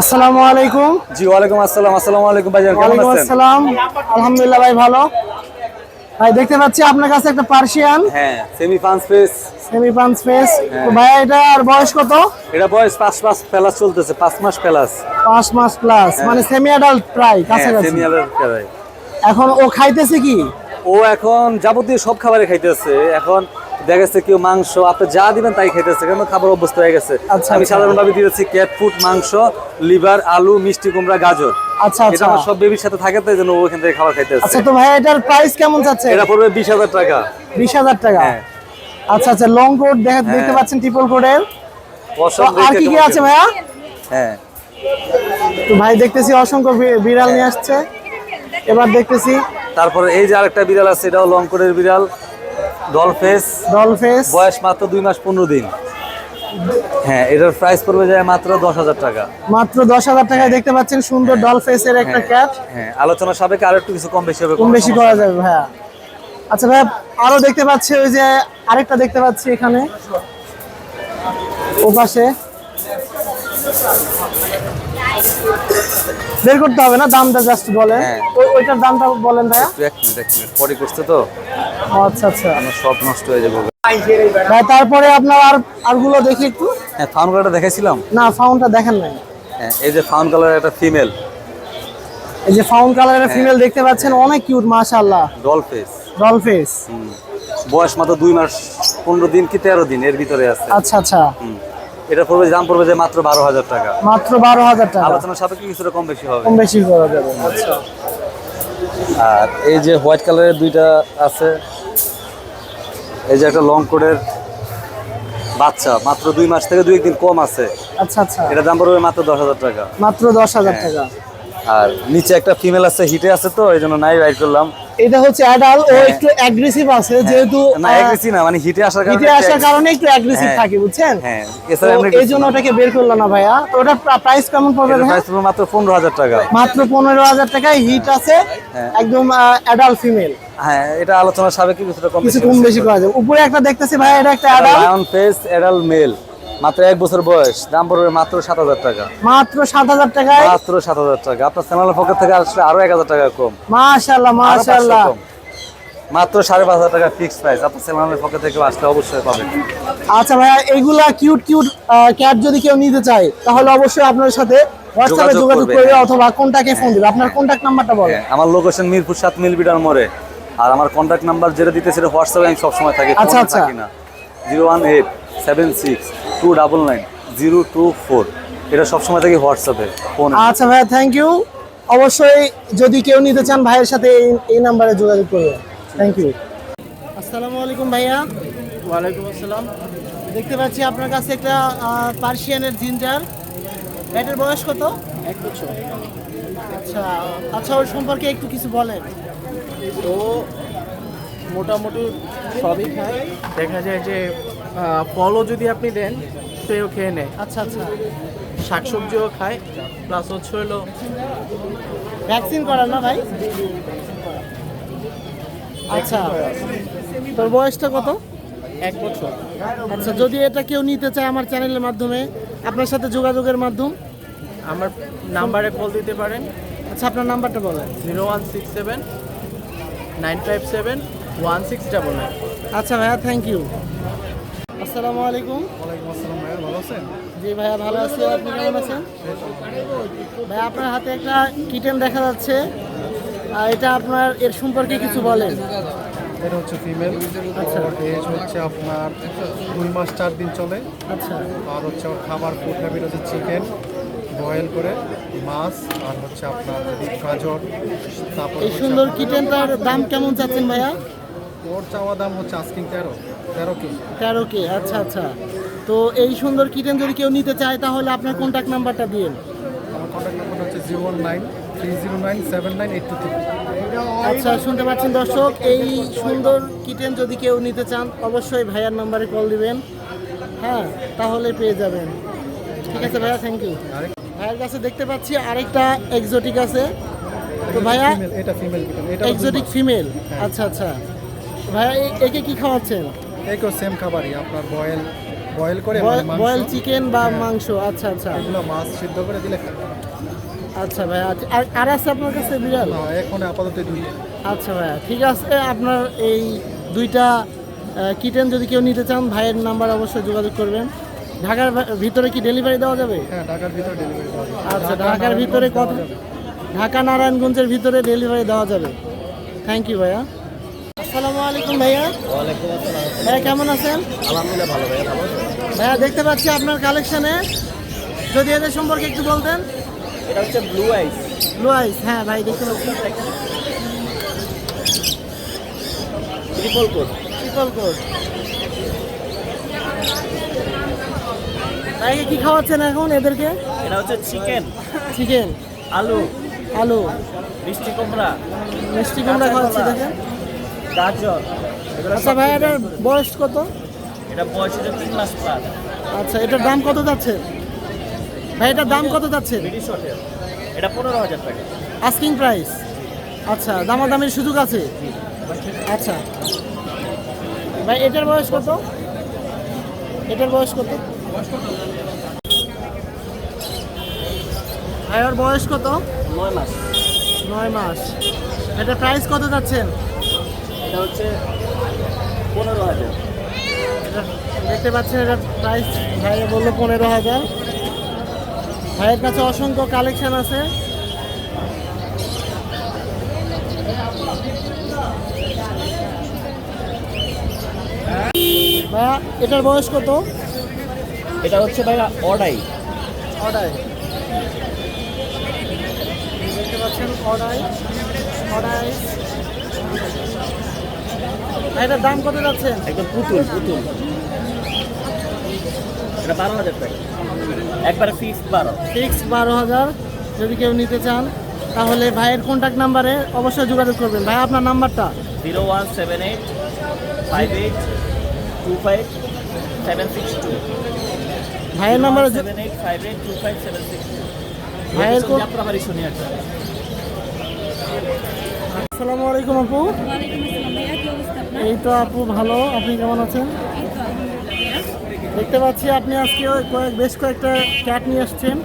আসসালামু আলাইকুম। জি ওয়ালাইকুম আসসালাম। আসসালামু আলাইকুম ভাইজান কেমন আছেন? আসসালাম। আলহামদুলিল্লাহ ভাই ভালো। ভাই দেখতে পাচ্ছি আপনার কাছে একটা পার্সিয়ান হ্যাঁ সেমি পাঁচ পেস সেমি ফেস হ্যাঁ। তো ভাই এটা আর বয়স কত? এটা বয়স পাঁচ মাস প্লাস চলতেছে পাঁচ মাস প্লাস। পাঁচ মাস প্লাস মানে সেমি অ্যাডাল্ট প্রায় হ্যাঁ কাছাকাছি। সেমি আলাদা এখন ও খাইতেছে কি? ও এখন যাবতীয় সব খাবারে খাইতেছে। এখন দেখা যাচ্ছে কেউ মাংস আপনি যা দিবেন তাই খাইতেছে কারণ খাবার অভ্যস্ত হয়ে গেছে? আচ্ছা, আমি আচ্ছা। সাধারণভাবে দিয়েছি ক্যাট ফুড মাংস লিভার আলু মিষ্টি কুমড়া গাজর। আচ্ছা আচ্ছা। আমার সব বেবির সাথে থাকে তো এই জন্য ওখান থেকে খাবার খাইতেছে। আচ্ছা তো ভাই এটার প্রাইস কেমন যাচ্ছে? এটা পড়বে বিশ হাজার টাকা। বিশ হাজার টাকা? হ্যাঁ। আচ্ছা আচ্ছা লং কোড দেখতে পাচ্ছেন ট্রিপল আর কি কি আছে ভাইয়া? হ্যাঁ। তো ভাই দেখতেছি অসংখ্য বিড়াল নিয়ে আসছে। এবার দেখতেছি। তারপরে এই যে আরেকটা বিড়াল আছে এটাও লং কোটের বিড়াল। ডল ফেস ডল ফেস বয়স মাত্র দুই মাস পনেরো দিন। হ্যাঁ এটার প্রাইস পড়বে যায় মাত্র দশ হাজার টাকা। মাত্র দশ হাজার টাকায় দেখতে পাচ্ছেন সুন্দর ডল ফেসের একটা ক্যাট হ্যাঁ আলোচনা সাপেক্ষে আরও একটু কিছু কম বেশি হবে কম বেশি করা যাবে ভাইয়া আচ্ছা ভাইয়া আরও দেখতে পাচ্ছি ওই যে আরেকটা দেখতে পাচ্ছি এখানে। ও পাশে। বের করতে হবে না দামটা জাস্ট বলেন। হ্যাঁ। ওইটার দামটা বলেন ভাইয়া। এক মিনিট এক মিনিট। পরে করছে তো। আচ্ছা আচ্ছা। আমার সব নষ্ট হয়ে যাবে। ভাই তারপরে আপনার আর আরগুলো দেখি একটু। হ্যাঁ ফাউন কালারটা দেখাইছিলাম? না ফাউন্ডটা দেখেন নাই। হ্যাঁ এই যে ফাউন কালার একটা ফিমেল। এই যে ফাউন্ড কালারের। ফিমেল দেখতে পাচ্ছেন অনেক কিউট মাশাআল্লাহ। ডল ফেস ডল ফেস বয়স মাত্র দুই মাস পনেরো দিন কি তেরো দিন এর ভিতরে আছে। আচ্ছা আচ্ছা। এটা পড়বে দাম পড়বে যে মাত্র বারো হাজার টাকা। মাত্র বারো হাজার টাকা। আলোচনা সাপেক্ষে কিছুটা কম বেশি হবে। কম বেশি করা যাবে। আচ্ছা। আর এই যে হোয়াইট কালারের দুইটা আছে এই যে একটা লং কোডের বাচ্চা মাত্র দুই মাস থেকে দুই একদিন কম আছে। আচ্ছা আচ্ছা। এটা দাম পড়বে মাত্র দশ হাজার টাকা। মাত্র দশ হাজার হ্যাঁ। টাকা। আর নিচে একটা ফিমেল আছে হিটে আছে তো এই জন্য নাই রাইড করলাম। এটা হচ্ছে অ্যাডাল ও হ্যাঁ। একটু অ্যাগ্রেসিভ আছে যেহেতু না এগ্রেসি না মানে হিটে আসার কারণে হিটে আসার কারণে একটু অ্যাগ্রেসিভ হ্যাঁ। থাকে বুঝছেন? হ্যাঁ এছাড়া এই জন্য ওটাকে বের করল না ভাইয়া। তো ওটার প্রাইস কেমন পড়বে? প্রাইস পড়বে মাত্র পনেরো হাজার টাকা। মাত্র পনেরো হাজার টাকায় হিট আছে হ্যাঁ। একদম অ্যাডাল ফিমেল হ্যাঁ এটা আলোচনার সাপেক্ষে কিছুটা কম কিছু কম বেশি করা যাবে উপরে একটা দেখতেছি ভাই এটা একটা adult lion face adult male মাত্র এক বছর বয়স। দাম পড়বে মাত্র সাত হাজার টাকা। মাত্র সাত হাজার টাকায়? মাত্র সাত হাজার টাকা। আপনার চ্যানেলের থেকে আসলে আরও এক হাজার টাকা কম। মাশাআল্লাহ কম। মাত্র সাড়ে পাঁচ হাজার টাকা ফিক্স প্রাইস আপনার চ্যানেলের পকেট থেকে আসলে অবশ্যই পাবেন। আচ্ছা ভাইয়া এইগুলা কিউট কিউট ক্যাট যদি কেউ নিতে চায় তাহলে অবশ্যই আপনার সাথে হোয়াটসঅ্যাপে যোগাযোগ করবে, হ্যাঁ। অথবা কন্টাক্টে ফোন দিবে? আপনার কন্টাক্ট নাম্বারটা বলেন? হ্যাঁ, আমার লোকেশন মিরপুর সাত মিল বিটার মোড়ে। আর আমার কন্ট্যাক্ট নাম্বার যেটা দিতে সেটা হোয়াটসঅ্যাপে আমি সবসময় থাকি আচ্ছা, আচ্ছা। থাকি না। Zero one eight seven six two double nine zero two four. এটা সবসময় থাকি হোয়াটসঅ্যাপে ফোন আচ্ছা ভাইয়া থ্যাংক ইউ অবশ্যই যদি কেউ নিতে চান ভাইয়ের সাথে এই এই নাম্বারে যোগাযোগ করবেন। থ্যাংক ইউ আসসালামু আলাইকুম ভাইয়া। ওয়ালাইকুম আসসালাম। দেখতে পাচ্ছি আপনার কাছে একটা পার্সিয়ানের জিঞ্জার এটার বয়স কত? এক বছর। আচ্ছা আচ্ছা ওর সম্পর্কে একটু কিছু বলেন। তো মোটামুটি সবই খায়। দেখা যায় যে ফলও যদি আপনি দেন সেও খেয়ে নেয়। আচ্ছা আচ্ছা। শাকসবজিও খায় প্লাস হচ্ছে হলো ভ্যাকসিন করার না ভাই? আচ্ছা। তোর বয়সটা কত? এক বছর। আচ্ছা যদি এটা কেউ নিতে চায় আমার চ্যানেলের মাধ্যমে আপনার সাথে যোগাযোগের মাধ্যম? আমার নাম্বারে কল দিতে পারেন। আচ্ছা আপনার নাম্বারটা বলেন। Zero one six seven nine five seven one six double nine. আচ্ছা ভাইয়া থ্যাংক ইউ আসসালামু আলাইকুম। ওয়ালাইকুম আসসালাম ভাইয়া ভালো আছেন? জি ভাইয়া ভালো আছি। আপনি কেমন আছেন? ভাইয়া আপনার হাতে একটা কিটেন দেখা যাচ্ছে। আর এটা আপনার এর সম্পর্কে কিছু বলেন। এটা হচ্ছে ফিমেল আচ্ছা। এজ হচ্ছে আপনার দুই মাস চার দিন চলে। আচ্ছা। আর হচ্ছে খাবার ফুড হ্যাবিট হচ্ছে চিকেন বয়েল করে মাছ আর হচ্ছে আপনার গাজর তারপর এই সুন্দর কিটেনটার দাম কেমন চাচ্ছেন ভাইয়া? ওর চাওয়া দাম হচ্ছে আস্কিং তেরো তেরো কি তেরো কে আচ্ছা আচ্ছা। তো এই সুন্দর কিটেন যদি কেউ নিতে চায় তাহলে আপনার কন্ট্যাক্ট নাম্বারটা দিন আমার কন্ট্যাক্ট নাম্বার হচ্ছে zero one nine three zero nine seven nine eight two three আচ্ছা শুনতে পাচ্ছেন দর্শক এই সুন্দর কিটেন যদি কেউ নিতে চান অবশ্যই ভাইয়ার নাম্বারে কল দিবেন। হ্যাঁ তাহলে পেয়ে যাবেন। ঠিক আছে ভাইয়া থ্যাংক ইউ ভাইয়ের কাছে দেখতে পাচ্ছি আরেকটা এক্সোটিক আছে। তো ভাইয়া এটা ফিমেল এটা এক্সোটিক ফিমেল আচ্ছা আচ্ছা। ভাইয়া একে কি খাওয়াচ্ছেন? এইকেও সেম খাবারই আপনার বয়েল বয়েল করে মানে বয়েল চিকেন বা মাংস আচ্ছা আচ্ছা। এগুলো মাছ সিদ্ধ করে দিলে আচ্ছা ভাইয়া আচ্ছা, আর আর আছে আপনার কাছে বিড়াল? এখন আপাতত দুই আচ্ছা ভাইয়া ঠিক আছে। আপনার এই দুইটা কিটেন যদি কেউ নিতে চান ভাইয়ের নাম্বার অবশ্যই যোগাযোগ করবেন। ঢাকার ভিতরে কি ডেলিভারি দেওয়া যাবে? হ্যাঁ ঢাকার ভিতরে ডেলিভারি দেওয়া যাবে। আচ্ছা ঢাকার ভিতরে কত ঢাকা নারায়ণগঞ্জের ভিতরে ডেলিভারি দেওয়া যাবে। থ্যাংক ইউ ভাইয়া। আসসালামু আলাইকুম ভাইয়া। ভাইয়া কেমন আছেন? আলহামদুলিল্লাহ ভালো ভাইয়া ভালো ভাইয়া দেখতে পাচ্ছি আপনার কালেকশনে যদি এদের সম্পর্কে একটু বলতেন। এটা হচ্ছে ব্লু আইস ব্লু আইস হ্যাঁ ভাই দেখতে পাচ্ছি। ট্রিপল কোড ট্রিপল কোড ভাইকে কি খাওয়াচ্ছেন এখন এদেরকে? এটা হচ্ছে চিকেন চিকেন আলু আলু। মিষ্টি কুমড়া মিষ্টি কুমড়া খাওয়াচ্ছি দেখেন। গাজর আচ্ছা ভাই এটার বয়স কত? এটা বয়স হচ্ছে তিন মাস প্লাস আচ্ছা এটার দাম কত যাচ্ছে? ভাই এটার দাম কত যাচ্ছে? এটা পনেরো হাজার টাকা। আস্কিং প্রাইস আচ্ছা দামাদামির সুযোগ আছে? আচ্ছা। ভাই এটার বয়স কত? এটার বয়স কত? ভাই ওর বয়স কত? নয় মাস। নয় মাস। এটা প্রাইস কত যাচ্ছেন? এটা হচ্ছে পনেরো হাজার। দেখতে পাচ্ছেন এটা প্রাইস ভাই বলল পনেরো হাজার। ভাইয়ের কাছে অসংখ্য কালেকশন আছে। ভাইয়া এটার বয়স কত? এটা হচ্ছে ভাইয়া অডাই। অর্ডার দেখতে পাচ্ছেন অর্ডার অর্ডার এটার দাম কত যাচ্ছেন একদম পুতুল পুতুল। এটা বারো হাজার টাকা। একবারে ফিক্সড বারো। ফিক্সড বারো হাজার যদি কেউ নিতে চান তাহলে ভাইয়ের কন্ট্যাক্ট নাম্বারে অবশ্যই যোগাযোগ করবেন। ভাই আপনার নাম্বারটা? Zero one seven eight five eight two five seven six two. ভাইয়ের নাম্বারে ভাইয়ের আসসালামু আলাইকুম আপু। ওয়ালাইকুম আসসালাম ভাইয়া কি অবস্থা আপনার? এই তো আপু ভালো। আপনি কেমন আছেন? দেখতে পাচ্ছি আপনি আজকে ওই কয়েক বেশ কয়েকটা ক্যাট নিয়ে আসছেন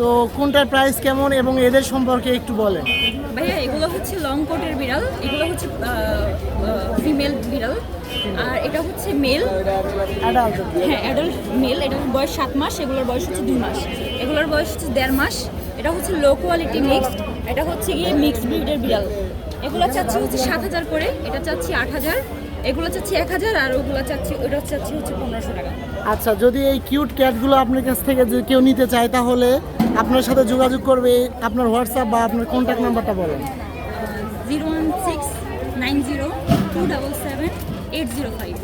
তো কোনটার প্রাইস কেমন এবং এদের সম্পর্কে একটু বলেন। ভাইয়া এগুলো হচ্ছে লং কোটের বিড়াল এগুলো হচ্ছে ফিমেল বিড়াল। আর এটা হচ্ছে মেল হ্যাঁ অ্যাডাল্ট মেল এটার বয়স সাত মাস এগুলোর বয়স হচ্ছে দুই মাস। এগুলোর বয়স হচ্ছে দেড় মাস। এটা হচ্ছে লো কোয়ালিটি মিক্সড এটা হচ্ছে গিয়ে মিক্সড ব্রিডের বিড়াল। এগুলো চাচ্ছি হচ্ছে সাত হাজার করে এটা চাচ্ছি আট হাজার। এগুলো চাচ্ছি এক হাজার আর ওগুলো চাচ্ছি ওটা চাচ্ছি হচ্ছে পনেরোশো টাকা। আচ্ছা যদি এই কিউট ক্যাটগুলো আপনার কাছ থেকে যদি কেউ নিতে চায় তাহলে আপনার সাথে যোগাযোগ করবে আপনার হোয়াটসঅ্যাপ বা আপনার কন্ট্যাক্ট নাম্বারটা বলেন। Zero one six nine zero two double seven eight zero five.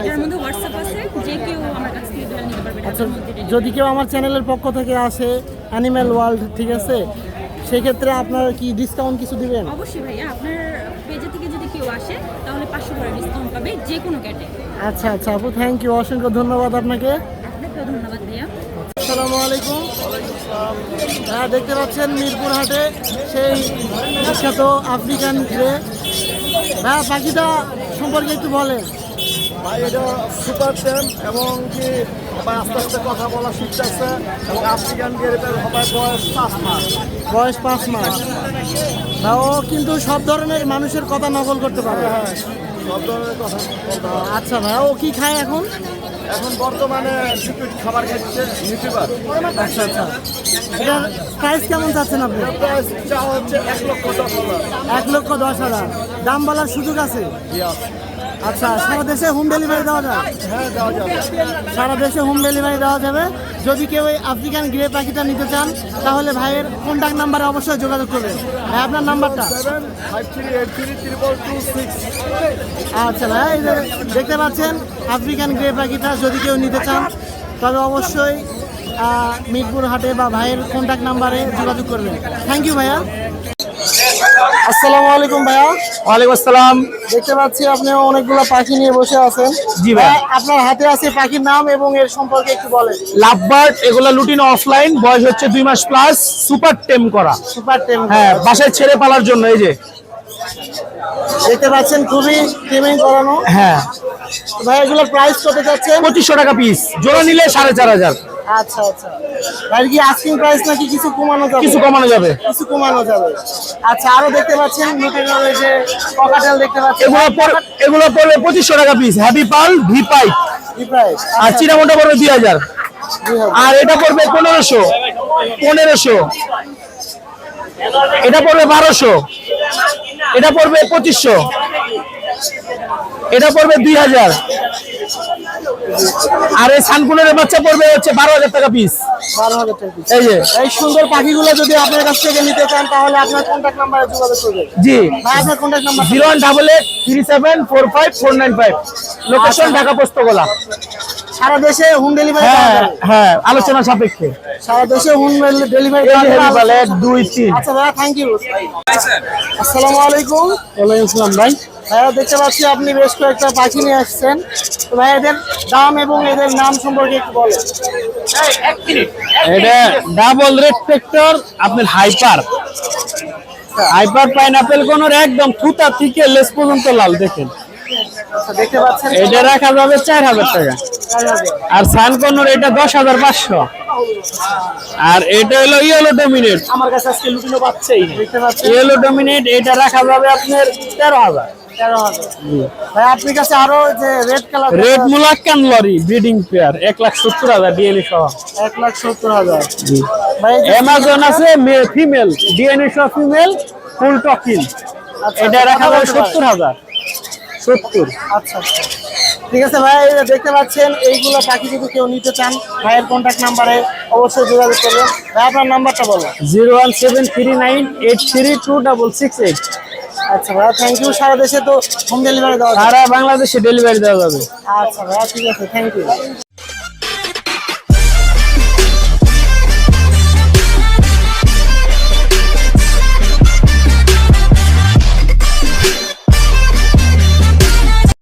এটার মধ্যে হোয়াটসঅ্যাপ আছে যে কেউ আমার কাছ থেকে নিতে পারবে আচ্ছা। যদি কেউ আমার চ্যানেলের পক্ষ থেকে আসে অ্যানিম্যাল ওয়ার্ল্ড ঠিক আছে? সেক্ষেত্রে আপনার কি ডিসকাউন্ট কিছু দিবেন? অবশ্যই ভাইয়া আপনার আসে তাহলে পাঁচশো করে ডিসকাউন্ট পাবে যে কোনো ক্যাটে আচ্ছা আচ্ছা আপু থ্যাংক ইউ অসংখ্য ধন্যবাদ আপনাকে। আপনাকেও ধন্যবাদ ভাইয়া। আসসালামু আলাইকুম। হ্যাঁ দেখতে পাচ্ছেন মিরপুর হাটে সেই বিখ্যাত আফ্রিকান গ্রে হ্যাঁ পাখিটা সম্পর্কে একটু বলেন। ভাই এটা সুপার এবং কি সবাই আস্তে আস্তে কথা বলা শিখতেছে এবং আফ্রিকান গেরেটার সবাই বয়স পাঁচ মাস। বয়স পাঁচ মাস। বা ও কিন্তু সব ধরনের মানুষের কথা নকল করতে পারে হ্যাঁ সব ধরনের কথা আচ্ছা ভাই ও কি খায় এখন? এখন বর্তমানে লিকুইড খাবার খাচ্ছে আচ্ছা আচ্ছা। এটার প্রাইস কেমন চাচ্ছেন আপনি? প্রাইস হচ্ছে এক লক্ষ দশ হাজার। এক লক্ষ দশ হাজার। দাম বলার সুযোগ আছে. আচ্ছা সারা দেশে হোম ডেলিভারি দেওয়া হ্যাঁ যাবে। সারা দেশে হোম ডেলিভারি দেওয়া যাবে। যদি কেউ এই আফ্রিকান গ্রে পাখিটা নিতে চান তাহলে ভাইয়ের কন্ট্যাক্ট নাম্বারে অবশ্যই যোগাযোগ করবেন। ভাই আপনার নাম্বারটা আচ্ছা ভাই এই যে দেখতে পাচ্ছেন আফ্রিকান গ্রে পাখিটা যদি কেউ নিতে চান তবে অবশ্যই মিরপুর হাটে বা ভাইয়ের কন্ট্যাক্ট নাম্বারে যোগাযোগ করবেন। থ্যাংক ইউ ভাইয়া। আসসালামু আলাইকুম ভাইয়া। ওয়ালাইকুম আসসালাম। দেখতে পাচ্ছি আপনি অনেকগুলো পাখি নিয়ে বসে আছেন। জি ভাই। আপনার হাতে আছে পাখির নাম এবং এর সম্পর্কে একটু বলেন। লাভবার্ড এগুলো লুটিনো অফলাইন বয়স হচ্ছে দুই মাস প্লাস সুপার টেম করা। সুপার টেম হ্যাঁ বাসায় ছেড়ে পালার জন্য এই যে। দেখতে পাচ্ছেন খুবই টেমিং করানো। হ্যাঁ। ভাই এগুলোর প্রাইস কত যাচ্ছে? পঁচিশশো টাকা পিস জোড়া নিলে সাড়ে চার হাজার। আচ্ছা আচ্ছা। ভাইয়ের কি আস্কিং প্রাইস নাকি কিছু কমানো যাবে? কিছু কমানো যাবে। কিছু কমানো যাবে। আচ্ছা আরও দেখতে পাচ্ছেন লুটিনোর এই যে ককাটেল দেখতে পাচ্ছেন। এগুলো পড়- এগুলো পড়বে পঁচিশশো টাকা পিস হ্যাপি পাল ভি পাইপ কি প্রাইস আর চিনামোটা পড়বে দুই হাজার। আর এটা পড়বে পনেরোশো। পনেরোশো। এটা পড়বে বারোশো। এটা পড়বে পঁচিশশো। এটা পড়বে দুই হাজার। আর এই সানকুনের বাচ্চা পড়বে হচ্ছে বারো হাজার টাকা পিস বারো হাজার টাকা piece। এই যে। এই সুন্দর পাখিগুলো যদি আপনার কাছ থেকে নিতে চান তাহলে আপনার কন্ট্যাক্ট নাম্বারে যোগাযোগ করবেন। জি। ভাই আপনার contact number zero one double eight three seven four five four nine five. Location Dhaka Postogola. সারা দেশে হোম ডেলিভারি হ্যাঁ হ্যাঁ আলোচনা সাপেক্ষে। সারা দেশে হোম ডেলিভারি দুই তিন। আচ্ছা ভাইয়া থ্যাংক ইউ আসসালামু আলাইকুম। ওয়ালাইকুম আসসালাম ভাই। ভাইয়া দেখতে পাচ্ছি আপনি বেশ কয়েকটা পাখি নিয়ে আসছেন। তো ভাই এদের দাম এবং এদের নাম সম্পর্কে একটু বলেন। এটা ডাবল রেড ফ্যাক্টর আপনার হাইপার হাইপার পাইনাপেল কোনোর একদম থুতা থেকে লেস পর্যন্ত লাল দেখেন। আচ্ছা দেখতে পাচ্ছেন। এটা রাখা যাবে চার হাজার টাকা। আর সান কোনোর এটা দশ হাজার পাঁচশো। আর এটা হলো ইয়েলো ডোমিনেট আমার কাছে আজকে লুটিনো পাচ্ছেই দেখতে পাচ্ছেন ইয়েলো ডোমিনেট এটা রাখা যাবে আপনার তেরো হাজার। তেরো হাজার ভাই আপনার কাছে আরও যে red colour red Moluccan lory breeding pair DNA সহ। ভাই অ্যামাজন আছে ফিমেল ডিএনএ সহ ফিমেল ফুল টকিন আচ্ছা, এটা রাখা যাবে সত্তর আচ্ছা আচ্ছা। ঠিক আছে ভাই দেখতে পাচ্ছেন এইগুলো পাখি যদি কেউ নিতে চান ভাইয়ের কন্ট্যাক্ট নাম্বারে অবশ্যই যোগাযোগ করবেন। ভাই আপনার নাম্বারটা বলো। Zero one seven three nine eight three two double six eight. আচ্ছা ভাইয়া থ্যাংক ইউ সারা দেশে তো হোম ডেলিভারি দেওয়া সারা বাংলাদেশে ডেলিভারি দেওয়া যাবে। আচ্ছা ভাইয়া ঠিক আছে থ্যাংক ইউ